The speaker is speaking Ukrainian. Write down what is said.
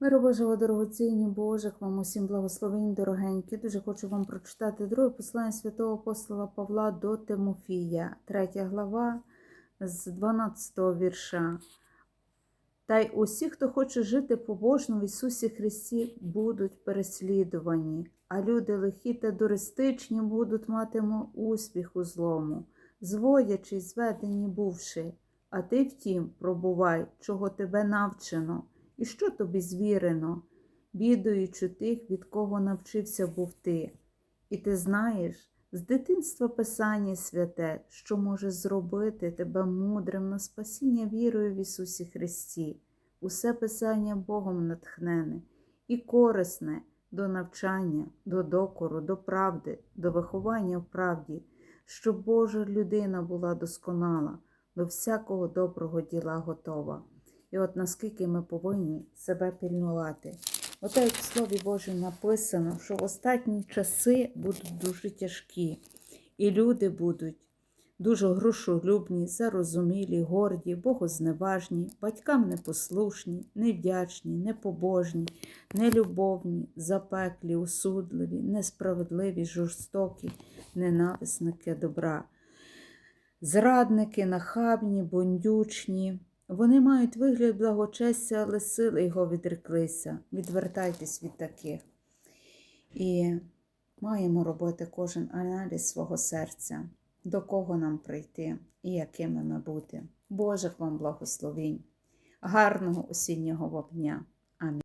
Миру Божого, дорогоцінні Божих, вам усім благословень, дорогенькі. Дуже хочу вам прочитати друге послання святого апостола Павла до Тимофія, третя глава з 12 вірша. Та й усі, хто хоче жити побожно в Ісусі Христі, будуть переслідувані, а люди лихі та дуристичні будуть матиму успіх у злому, зводячи, зведені бувши. А ти, втім, пробувай, чого тебе навчено, і що тобі звірено, бідуючи тих, від кого навчився був ти. І ти знаєш, з дитинства Писання святе, що може зробити тебе мудрим на спасіння вірою в Ісусі Христі. Усе Писання Богом натхнене і корисне до навчання, до докору, до правди, до виховання в правді, щоб Божа людина була досконала, до всякого доброго діла готова. І от наскільки ми повинні себе пільнувати. Ото як в Слові Божому написано, що в останні часи будуть дуже тяжкі, і люди будуть дуже грошолюбні, зарозумілі, горді, богозневажні, батькам непослушні, невдячні, непобожні, нелюбовні, запеклі, осудливі, несправедливі, жорстокі, ненависники добра, зрадники, нахабні, бундючні. Вони мають вигляд благочестя, але сили його відреклися. Відвертайтесь від таких. І маємо робити кожен аналіз свого серця, до кого нам прийти і якими ми бути. Божих вам благословінь, гарного осіннього вогня. Амінь.